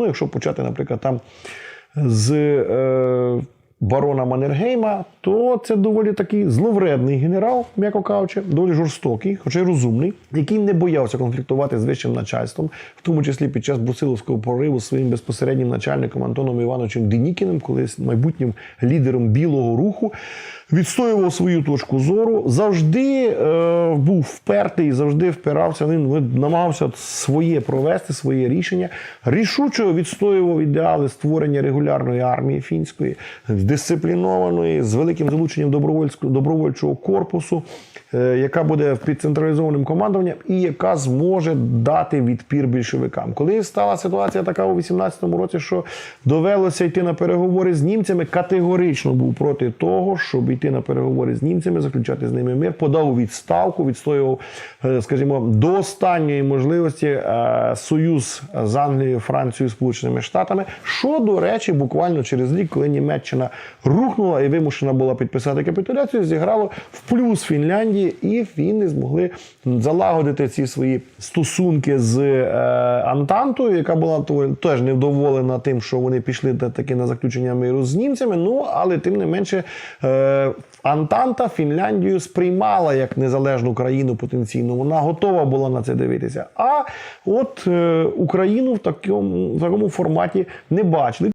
Ну, якщо почати, наприклад, там з е, барона Маннергейма, то це доволі такий зловредний генерал, м'яко кажучи, доволі жорстокий, хоча й розумний, який не боявся конфліктувати з вищим начальством, в тому числі під час Брусиловського прориву з своїм безпосереднім начальником Антоном Івановичем Денікіним, колись майбутнім лідером білого руху. Відстоював свою точку зору, завжди е, був впертий, завжди впирався. Він намагався своє провести, своє рішення. Рішуче відстоював ідеали створення регулярної армії фінської, дисциплінованої, з великим залученням добровольчого корпусу, е, яка буде під централізованим командуванням і яка зможе дати відпір більшовикам. Коли стала ситуація така у 18-му році, що довелося йти на переговори з німцями, категорично був проти того, щоб йти на переговори з німцями, заключати з ними мир, подав у відставку, відстоював, е, скажімо, до останньої можливості е, союз з Англією, Францією, Сполученими Штатами. Що, до речі, буквально через рік, коли Німеччина рухнула і вимушена була підписати капітуляцію, зіграло в плюс Фінляндії, і фіни змогли залагодити ці свої стосунки з е, Антантою, яка була теж невдоволена тим, що вони пішли та- таки на заключення миру з німцями. Ну але тим не менше. Антанта Фінляндію сприймала як незалежну країну потенційну. Вона готова була на це дивитися. А от е, Україну в такому, в такому форматі не бачили.